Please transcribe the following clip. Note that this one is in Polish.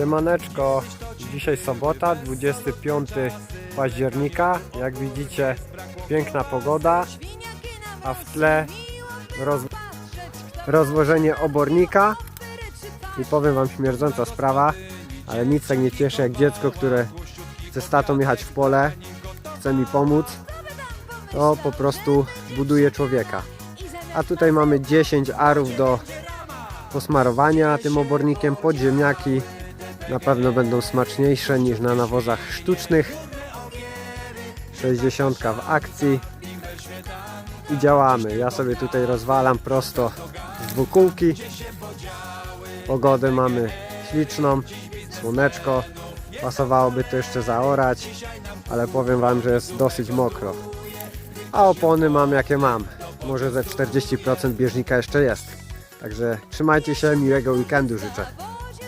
Siemaneczko, dzisiaj sobota, 25 października. Jak widzicie, piękna pogoda, a w tle roz... rozłożenie obornika. I powiem Wam śmierdząca sprawa, ale nic tak nie cieszy jak dziecko, które chce z tatą jechać w pole, chce mi pomóc. To po prostu buduje człowieka. A tutaj mamy 10 arów do posmarowania tym obornikiem podziemniaki na pewno będą smaczniejsze niż na nawozach sztucznych. 60 w akcji. I działamy. Ja sobie tutaj rozwalam prosto z dwukółki pogodę mamy śliczną. Słoneczko. Pasowałoby to jeszcze zaorać ale powiem wam, że jest dosyć mokro. A opony mam jakie mam. Może ze 40% bieżnika jeszcze jest. Także trzymajcie się, miłego weekendu życzę.